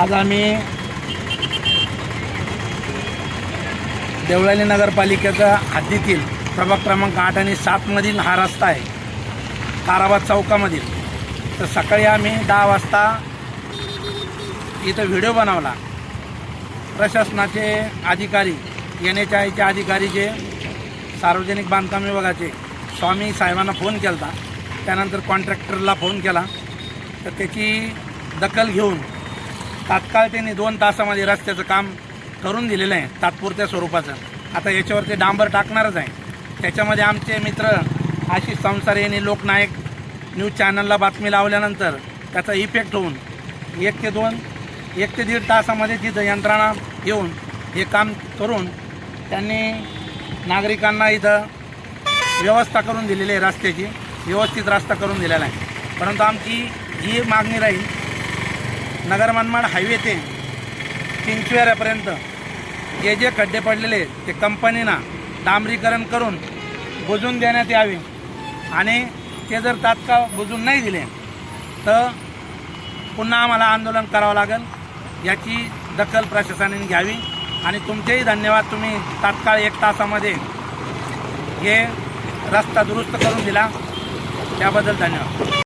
आज आम्ही देवळाली नगरपालिकेच्या हद्दीतील प्रभाग क्रमांक आठ आणि सातमधील हा रस्ता आहे. ताराबाद चौकामधील. तर सकाळी आम्ही दहा वाजता इथं व्हिडिओ बनवला. प्रशासनाचे अधिकारी एन एच आयचे अधिकारी जे सार्वजनिक बांधकाम विभागाचे स्वामी साहेबांना फोन केला होता त्यानंतर कॉन्ट्रॅक्टरला फोन केला. तर त्याची दखल घेऊन तात्काळ त्यांनी दोन तासामध्ये रस्त्याचं काम करून दिलेलं आहे तात्पुरत्या स्वरूपाचं. आता याच्यावरती डांबर टाकणारच आहे. त्याच्यामध्ये आमचे मित्र आशिष संसार यांनी लोकनायक न्यूज चॅनलला बातमी लावल्यानंतर त्याचा इफेक्ट होऊन एक ते दोन एक ते दीड तासामध्ये तिथं यंत्रणा येऊन हे काम करून त्यांनी नागरिकांना इथं व्यवस्था करून दिलेली आहे रस्त्याची. व्यवस्थित रस्ता करून दिलेला आहे. परंतु आमची ही मागणी राहील नगर मनमाड हायवे ते चिंचवेऱ्यापर्यंत जे जे खड्डे पडलेले ते कंपनीना डांबरीकरण करून बुजून देण्यात यावे. आणि ते जर तात्काळ बुजून नाही दिले तर पुन्हा आम्हाला आंदोलन करावं लागेल. याची दखल प्रशासनाने घ्यावी. आणि तुमचेही धन्यवाद तुम्ही तात्काळ एक तासामध्ये हे रस्ता दुरुस्त करून दिला. त्याबद्दल धन्यवाद.